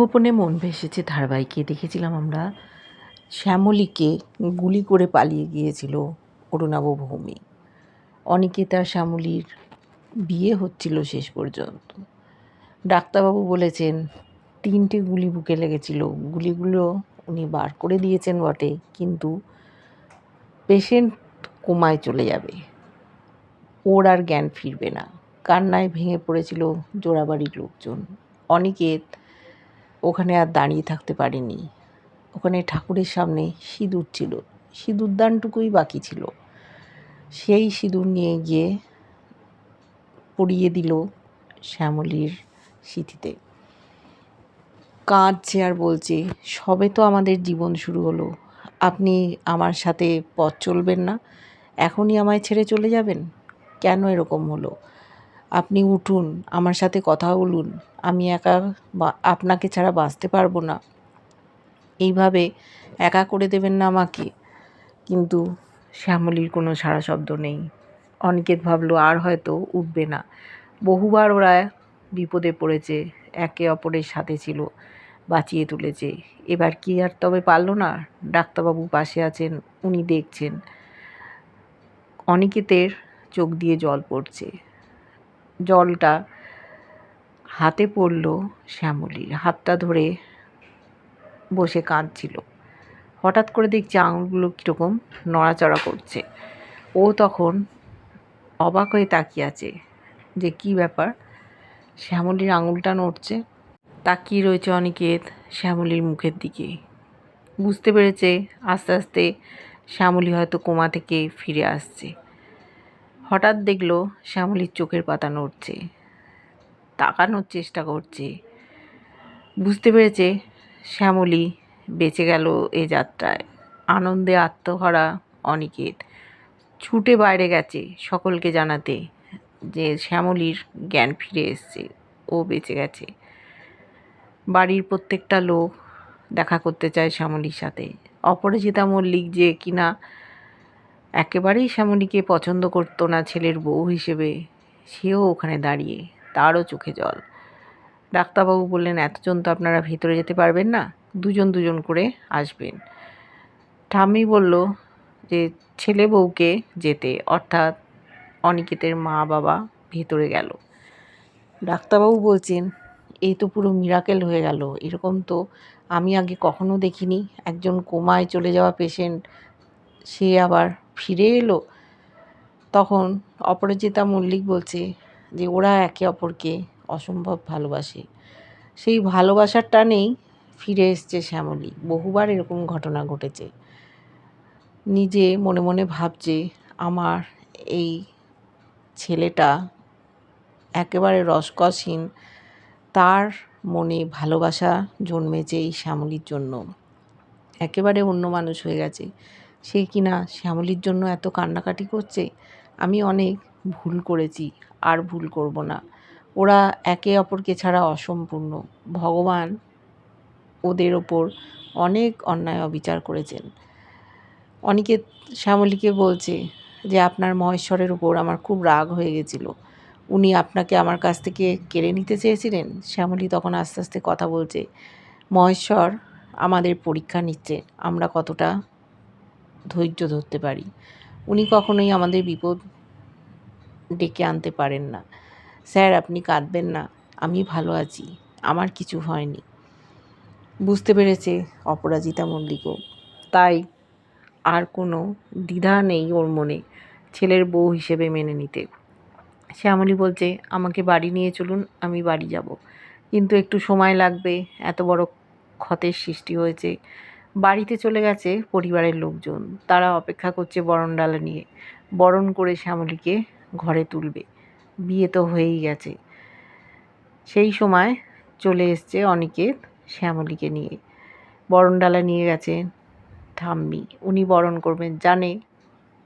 গোপনে মন ভেসেছে ধারাবাহিকে। দেখেছিলাম আমরা, শ্যামলীকে গুলি করে পালিয়ে গিয়েছিল অরুণাব ভৌমি অনিকেতা শ্যামলীর বিয়ে হচ্ছিল শেষ পর্যন্ত। ডাক্তারবাবু বলেছেন, তিনটে গুলি বুকে লেগেছিল। গুলিগুলো উনি বার করে দিয়েছেন বটে, কিন্তু পেশেন্ট কোমায় চলে যাবে। ওর আর জ্ঞান ফিরবে না। কান্নায় ভেঙে পড়েছিল জোড়াবাড়ির লোকজন। অনিকেত ওখানে আর দাঁড়িয়ে থাকতে পারিনি। ওখানে ঠাকুরের সামনে সিঁদুর ছিল। সিঁদুর দানটুকুই বাকি ছিল। সেই সিঁদুর নিয়ে গিয়ে পরিয়ে দিল শ্যামলীর স্মৃতিতে কাঁদছে আর বলছে, সবে তো আমাদের জীবন শুরু হলো। আপনি আমার সাথে পথ চলবেন না। এখনই আমায় ছেড়ে চলে যাবেন? কেন এরকম হলো? আপনি উঠুন, আমার সাথে কথা বলুন, আমি একা আপনাকে ছাড়া বাঁচতে পারব না। এইভাবে একা করে দেবেন না আমাকে। কিন্তু শ্যামলীর কোনো সাড়া শব্দ নেই। অনিকেত ভাবলো, আর হয়তো উঠবে না। বহুবার ওরা বিপদে পড়েছে, একে অপরের সাথে ছিল, বাঁচিয়ে তুলেছে। এবার কি আর তবে পারল না? ডাক্তারবাবু পাশে আছেন, উনি দেখছেন। অনিকেতের চোখ দিয়ে জল পড়ছে। জলটা হাতে পড়ল শ্যামলীর। হাতটা ধরে বসে কাঁদছিল। হঠাৎ করে দেখছি আঙুলগুলো কীরকম নড়াচড়া করছে। ও তখন অবাক হয়ে তাকিয়ে আছে যে কি ব্যাপার? শ্যামলীর আঙুলটা নড়ছে। তাকিয়ে রয়েছে অনিকেত শ্যামলীর মুখের দিকে। বুঝতে পেরেছে আস্তে আস্তে শ্যামলী হয়তো কোমা থেকে ফিরে আসছে। হঠাৎ দেখল শ্যামলীর চোখের পাতা নড়ছে। তাকানোর চেষ্টা করছে। বুঝতে পেরেছে শ্যামলী বেঁচে গেল এ যাত্রায়। আনন্দে আত্মহারা অনিকেত। ছুটে বাইরে গেছে সকলকে জানাতে যে শ্যামলীর জ্ঞান ফিরে এসছে। ও বেঁচে গেছে। বাড়ির প্রত্যেকটা লোক দেখা করতে চায় শ্যামলীর সাথে। অপরাজিতা মল্লিক যে কিনা একেবারেই শ্যামলীকে পছন্দ করতো না ছেলের বউ হিসেবে। সেও ওখানে দাঁড়িয়ে তারও চোখে জল। ডাক্তারবাবু বললেন, এতজন তো আপনারা ভিতরে যেতে পারবেন না, দুজন দুজন করে আসবেন। ঠাম্মি বলল যে, ছেলে বউকে যেতে। অর্থাৎ অনিকেতের মা বাবা ভেতরে গেল। ডাক্তারবাবু বলছেন এই তো পুরো মিরাকেল হয়ে গেল। এরকম তো আমি আগে কখনো দেখিনি। একজন কোমায় চলে যাওয়া পেশেন্ট সে আবার ফিরে এলো। তখন অপরাজিতা মল্লিক বলছে যে, ওরা একে অপরকে অসম্ভব ভালোবাসে। সেই ভালোবাসার টানেই ফিরে এসছে শ্যামলী। বহুবার এরকম ঘটনা ঘটেছে। নিজে মনে মনে ভাবছে, আমার এই ছেলেটা একেবারে রসকসহীন। তার মনে ভালোবাসা জন্মেছে এই শ্যামলীর জন্য। একেবারে অন্য মানুষ হয়ে গেছে। সে কিনা শ্যামলীর জন্য এত কান্নাকাটি করছে? আমি অনেক ভুল করেছি, আর ভুল করব না। ওরা একে অপরকে ছাড়া অসম্পূর্ণ। ভগবান ওদের ওপর অনেক অন্যায় অবিচার করেছেন। অনেকে শ্যামলীকে বলছে যে, আপনার মহেশ্বরের উপর আমার খুব রাগ হয়ে গেছিল। উনি আপনাকে আমার কাছ থেকে কেড়ে নিতে চেয়েছিলেন? শ্যামলী তখন আস্তে আস্তে কথা বলছে, মহেশ্বর আমাদের পরীক্ষা নিচ্ছে, আমরা কতটা ধৈর্য ধরতে পারি। উনি কখনোই আমাদের বিপদ ডেকে আনতে পারেন না। স্যার, আপনি কাঁদবেন না, আমি ভালো আছি, আমার কিছু হয়নি। বুঝতে পেরেছে অপরাজিতা মল্লিকও। তাই আর কোনো দ্বিধা নেই ওর মনে ছেলের বউ হিসেবে মেনে নিতে। শ্যামলী বলছে, আমাকে বাড়ি নিয়ে চলুন, আমি বাড়ি যাব। কিন্তু একটু সময় লাগবে, এত বড় ক্ষতের সৃষ্টি হয়েছে। বাড়িতে চলে গেছে পরিবারের লোকজন। তারা অপেক্ষা করছে বরণ বরণডালা নিয়ে। বরণ করে শ্যামলীকে ঘরে তুলবে। বিয়ে তো হয়েই গেছে। সেই সময় চলে এসছে অনিকেত শ্যামলীকে নিয়ে। বরণডালা নিয়ে গেছে ঠাম্মি। উনি বরণ করবেন। জানে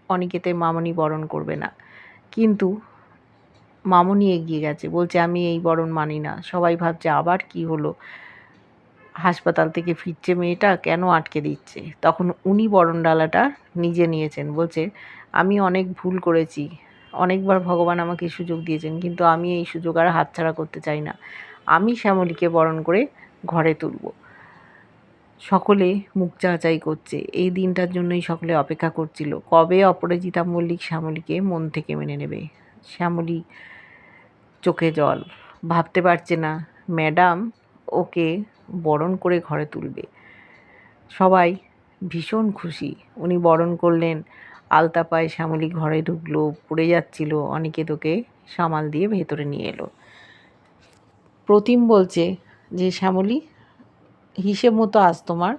অনিকেতের মামনি বরণ করবে না। কিন্তু মামনি এগিয়ে গেছে। বলছে, আমি এই বরণ মানি না। সবাই ভাবছে আবার কি হলো? হাসপাতাল থেকে ফিরছে মেয়েটা কেন আটকে দিচ্ছে? তখন উনি বরণডালাটা নিজে নিয়েছেন। বলছে, আমি অনেক ভুল করেছি। অনেকবার ভগবান আমাকে সুযোগ দিয়েছেন, কিন্তু আমি এই সুযোগ আর হাতছাড়া করতে চাই না। আমি শ্যামলীকে বরণ করে ঘরে তুলব। সকলে মুখ চাচাই করছে। এই দিনটার জন্যই সকলে অপেক্ষা করছিল। কবে অপরাজিতা মল্লিক শ্যামলীকে মন থেকে মেনে নেবে? শ্যামলী চোখে জল। ভাবতে পারছে না, ম্যাডাম, ওকে বরণ করে ঘরে তুলবে। সবাই ভীষণ খুশি। উনি বরণ করলেন আলতা পায়ে শ্যামলী ঘরে ঢুকলো, পড়ে যাচ্ছিল অনিকেত ওকে সামাল দিয়ে ভেতরে নিয়ে এলো। প্রতিম বলছে যে, শ্যামলী, হিসেব মতো আজ তোমার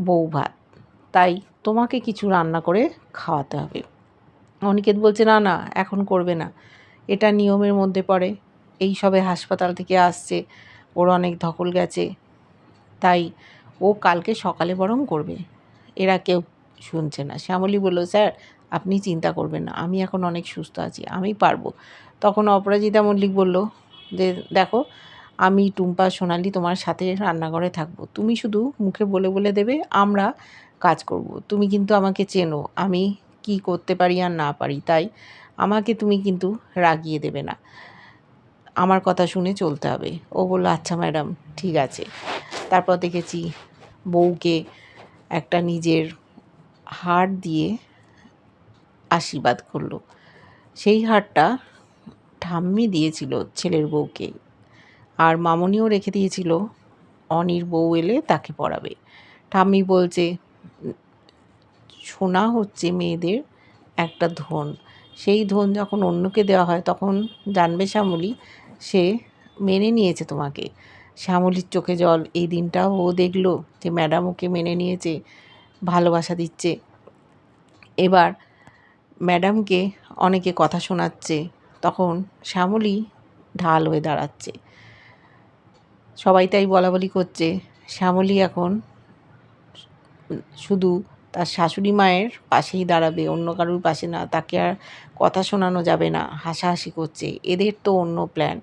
বউ ভাত। তাই তোমাকে কিছু রান্না করে খাওয়াতে হবে। অনিকেত বলছে, না না, এখন করবে না। এটা নিয়মের মধ্যে পড়ে। এই সবে হাসপাতাল থেকে আসছে। ওর অনেক ধকল গেছে। তাই ও কালকে সকালে বরং করবে। এরা কেউ শুনছে না। শ্যামলী বলল, স্যার, আপনি চিন্তা করবেন না। আমি এখন অনেক সুস্থ আছি। আমি পারব। তখন অপরাজিতা মল্লিক বলল যে দেখো, আমি টুম্পা সোনালি তোমার সাথে রান্নাঘরে থাকব। তুমি শুধু মুখে বলে বলে দেবে, আমরা কাজ করব। তুমি কিন্তু আমাকে চেনো। আমি কি করতে পারি আর না পারি, তাই আমাকে তুমি কিন্তু রাগিয়ে দেবে না। আমার কথা শুনে চলতে হবে। ও বলল আচ্ছা ম্যাডাম, ঠিক আছে। তারপর দেখেছি বউকে একটা নিজের হার দিয়ে আশীর্বাদ করল। সেই হারটা ঠাম্মি দিয়েছিল ছেলের বউকে। আর মামনিও রেখে দিয়েছিল, অনির বউ এলে তাকে পড়াবে। ঠাম্মি বলছে, সোনা হচ্ছে মেয়েদের একটা ধন। সেই ধন যখন অন্যকে দেওয়া হয় তখন জানবে শ্যামলী সে মেনে নিয়েছে তোমাকে। শ্যামলীর চোখে জল। এই দিনটাও ও দেখল যে ম্যাডাম ওকে মেনে নিয়েছে, ভালোবাসা দিচ্ছে। এবার ম্যাডামকে অনেকে কথা শোনাচ্ছে। তখন শ্যামলী ঢাল হয়ে দাঁড়াচ্ছে। সবাই তাই বলা বলি করছে। শ্যামলী এখন শুধু তার শাশুড়ি মায়ের পাশেই দাঁড়াবে, অন্য কারুর পাশে না। তাকে আর কথা শোনানো যাবে না, হাসাহাসি করছে। এদের তো অন্য প্ল্যান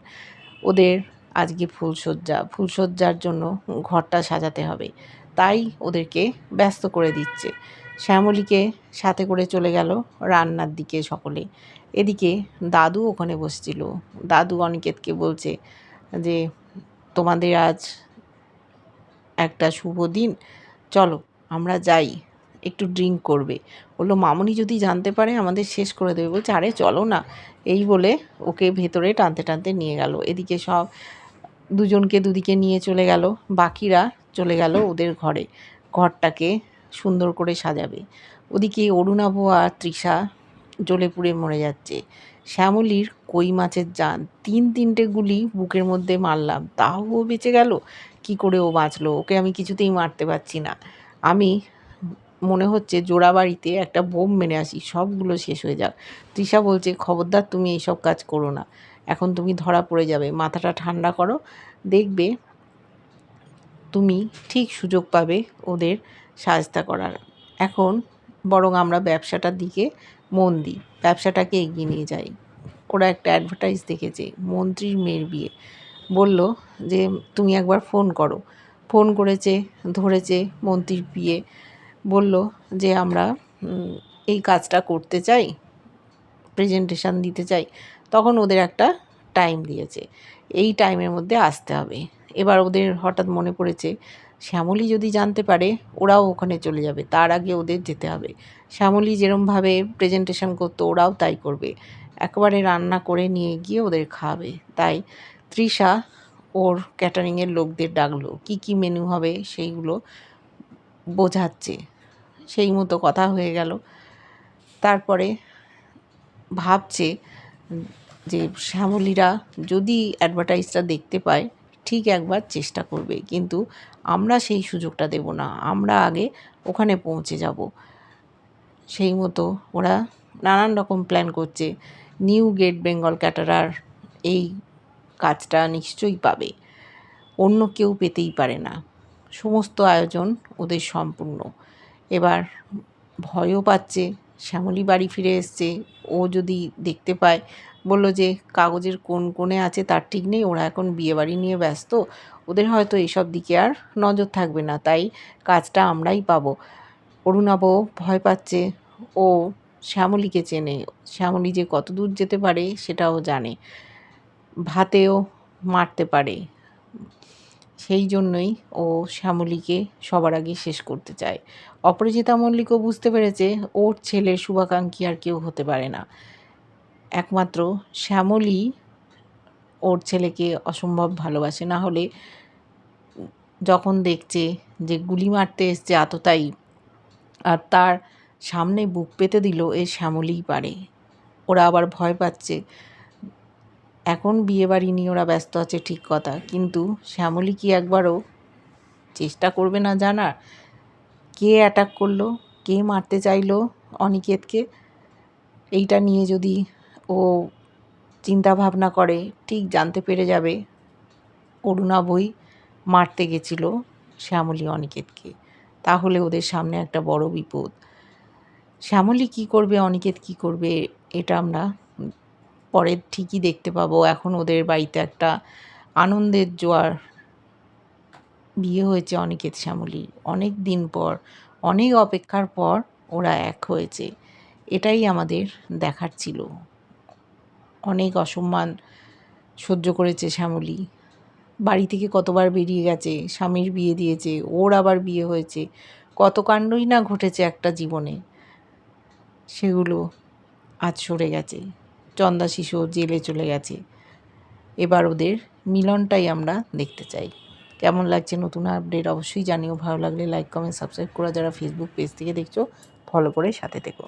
ওদের আজকে ফুলসজ্জা ফুলসজ্জার জন্য ঘরটা সাজাতে হবে। তাই ওদেরকে ব্যস্ত করে দিচ্ছে। শ্যামলীকে সাথে করে চলে গেল রান্নার দিকে সকলে। এদিকে দাদু ওখানে বসছিল। দাদু অনিকেতকে বলছে যে, তোমাদের আজ একটা শুভ দিন। চলো, আমরা যাই। একটু ড্রিঙ্ক করবে। বলল, মামুনি যদি জানতে পারে, আমাদের শেষ করে দেবে। বলছে, আরে, চলো না। এই বলে ওকে ভেতরে টানতে টানতে নিয়ে গেল। এদিকে সব দুজনকে দুদিকে নিয়ে চলে গেল। বাকিরা চলে গেল ওদের ঘরে। ঘরটাকে সুন্দর করে সাজাবে। ওদিকে অরুণাভ আর তৃষা জ্বলে পুড়ে মরে যাচ্ছে। শ্যামলির কই মাছের জান। তিন তিনটে গুলি বুকের মধ্যে মারলাম। তাও ও বেঁচে গেল? কি করে ও বাঁচলো? ওকে আমি কিছুতেই মারতে পারছি না। আমি মনে হচ্ছে জোড়াবাড়িতে একটা বোম মেরে আসি, সবগুলো শেষ হয়ে যাক। তৃষা বলছে, খবরদার, তুমি এইসব কাজ করো না। এখন তুমি ধরা পড়ে যাবে। মাথাটা ঠান্ডা করো। দেখবে তুমি ঠিক সুযোগ পাবে ওদের সাজতা করার। এখন বরং আমরা ব্যবসাটার দিকে মন দিই। ব্যবসাটাকে এগিয়ে নিয়ে যাই। ওরা একটা অ্যাডভার্টাইজ দেখেছে, মন্ত্রীর মেয়ের বিয়ে। বলল যে, তুমি একবার ফোন করো। ফোন করেছে, ধরেছে মন্ত্রীর বিয়ে। বলল যে আমরা এই কাজটা করতে চাই প্রেজেন্টেশান দিতে চাই, তখন ওদের একটা টাইম দিয়েছে। এই টাইমের মধ্যে আসতে হবে। এবার ওদের হঠাৎ মনে পড়েছে, শ্যামলী যদি জানতে পারে, ওরাও ওখানে চলে যাবে, তার আগে ওদের যেতে হবে। শ্যামলী যেরমভাবে প্রেজেন্টেশন করতো, ওরাও তাই করবে। একবারে রান্না করে নিয়ে গিয়ে ওদের খাওয়াবে তাই তৃষা ওর ক্যাটারিংয়ের লোকদের ডাকলো, কি কি মেনু হবে সেইগুলো বোঝাচ্ছে। সেই মতো কথা হয়ে গেল। তারপরে ভাবছে যে শ্যামলীরা যদি অ্যাডভার্টাইজটা দেখতে পায়, ঠিক একবার চেষ্টা করবে। কিন্তু আমরা সেই সুযোগটা দেব না। আমরা আগে ওখানে পৌঁছে যাব। সেই মতো ওরা নানান রকম প্ল্যান করছে। নিউ গেট বেঙ্গল ক্যাটারার এই কাজটা নিশ্চয়ই পাবে। অন্য কেউ পেতেই পারে না। সমস্ত আয়োজন ওদের সম্পূর্ণ। এবার ভয়ও পাচ্ছে, শ্যামলী বাড়ি ফিরে এসছে। ও যদি দেখতে পায়, বলল যে কাগজের কোন কোণে আছে তার ঠিক নেই, ওরা এখন বিয়েবাড়ি নিয়ে ব্যস্ত, ওদের হয়তো এসব দিকে আর নজর থাকবে না, তাই কাজটা আমরাই পাবো। অরুণাব ভয় পাচ্ছে, ও শ্যামলীকে চেনে, শ্যামলী যে কত দূর যেতে পারে সেটাও জানে, ভাতেও মারতে পারে। সেই জন্যই ও শ্যামলীকে সবার আগে শেষ করতে চায়। অপরাজিতা মল্লিকও বুঝতে পেরেছে ওর ছেলের শুভাকাঙ্ক্ষী আর কেউ হতে পারে না। একমাত্র শ্যামলী ওর ছেলেকে অসম্ভব ভালোবাসে। না হলে যখন দেখছে যে গুলি মারতে এসছে আততায়ী আর তার সামনে বুক পেতে দিল, এ শ্যামলীই পারে। ওরা আবার ভয় পাচ্ছে। এখন বিয়ে বাড়ি নিয়ে ওরা ব্যস্ত আছে ঠিক কথা। কিন্তু শ্যামলী কি একবারও চেষ্টা করবে না জানার? কে অ্যাটাক করল, কে মারতে চাইলো অনিকেতকে, এইটা নিয়ে যদি ও চিন্তা ভাবনা করে, ঠিক জানতে পেরে যাবে অরুণাবই মারতে গেছিল শ্যামলী অনিকেতকে। তাহলে ওদের সামনে একটা বড় বিপদ। শ্যামলী কি করবে, অনিকেত কি করবে, এটা আমরা পরে ঠিকই দেখতে পাবো। এখন ওদের বাড়িতে একটা আনন্দের জোয়ার বিয়ে হয়েছে অনিকেত শ্যামলী। অনেক দিন পর, অনেক অপেক্ষার পর ওরা এক হয়েছে। এটাই আমাদের দেখার ছিল। অনেক অসম্মান সহ্য করেছে শ্যামলী। বাড়ি থেকে কতবার বেরিয়ে গেছে, স্বামীর বিয়ে দিয়েছে, ওর আবার বিয়ে হয়েছে, কত কাণ্ডই না ঘটেছে একটা জীবনে। সেগুলো আজ সরে গেছে। চন্দা শিশু জেলে চলে গেছে। এবার ওদের মিলনটাই আমরা দেখতে চাই। কেমন লাগছে নতুন আপডেট অবশ্যই জানিও। ভালো লাগলে লাইক কমেন্ট সাবস্ক্রাইব করা যারা ফেসবুক পেজ থেকে দেখছ ফলো করে সাথে থেকো।